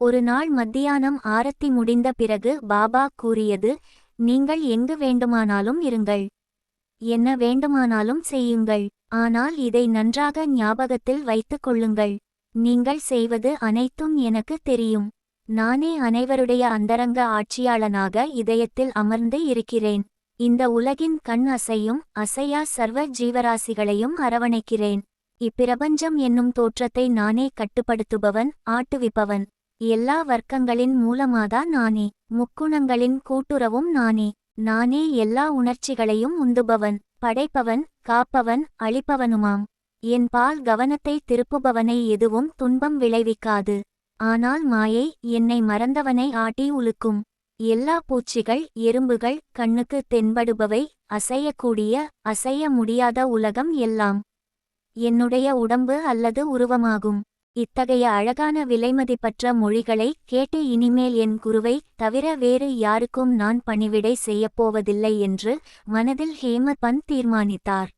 ஒரு நாள் மத்தியானம் ஆரத்தி முடிந்த பிறகு பாபா கூறியது நீங்கள் எங்கு வேண்டுமானாலும் இருங்கள். என்ன வேண்டுமானாலும் செய்யுங்கள். ஆனால் இதை நன்றாக ஞாபகத்தில் வைத்துக் கொள்ளுங்கள். நீங்கள் செய்வது அனைத்தும் எனக்கு தெரியும். நானே அனைவருடைய அந்தரங்க ஆட்சியாளனாக இதயத்தில் அமர்ந்து இருக்கிறேன். இந்த உலகின் கண் அசையும் அசையா சர்வ ஜீவராசிகளையும் அரவணைக்கிறேன். இப்பிரபஞ்சம் என்னும் தோற்றத்தை நானே கட்டுப்படுத்துபவன் ஆட்டுவிப்பவன். எல்லா வர்க்கங்களின் மூலமாதான் நானே. முக்குணங்களின் கூட்டுறவும் நானே. நானே எல்லா உணர்ச்சிகளையும் உந்துபவன் படைப்பவன் காப்பவன் அளிப்பவனுமாம் என் பால் கவனத்தை திருப்புபவனை எதுவும் துன்பம் விளைவிக்காது. ஆனால் மாயை என்னை மறந்தவனை ஆட்டி உலுக்கும். எல்லா பூச்சிகள் எறும்புகள் கண்ணுக்கு தென்படுபவை அசையக்கூடிய அசைய முடியாத உலகம் எல்லாம். என்னுடைய உடம்பு அல்லது உருவமாகும். இத்தகைய அழகான விலைமதிப்பற்ற மொழிகளை கேட்டு இனிமேல் என் குருவை தவிர வேறு யாருக்கும் நான் பணிவிடை செய்யப்போவதில்லை என்று மனதில் ஹேம பந்த் தீர்மானித்தார்.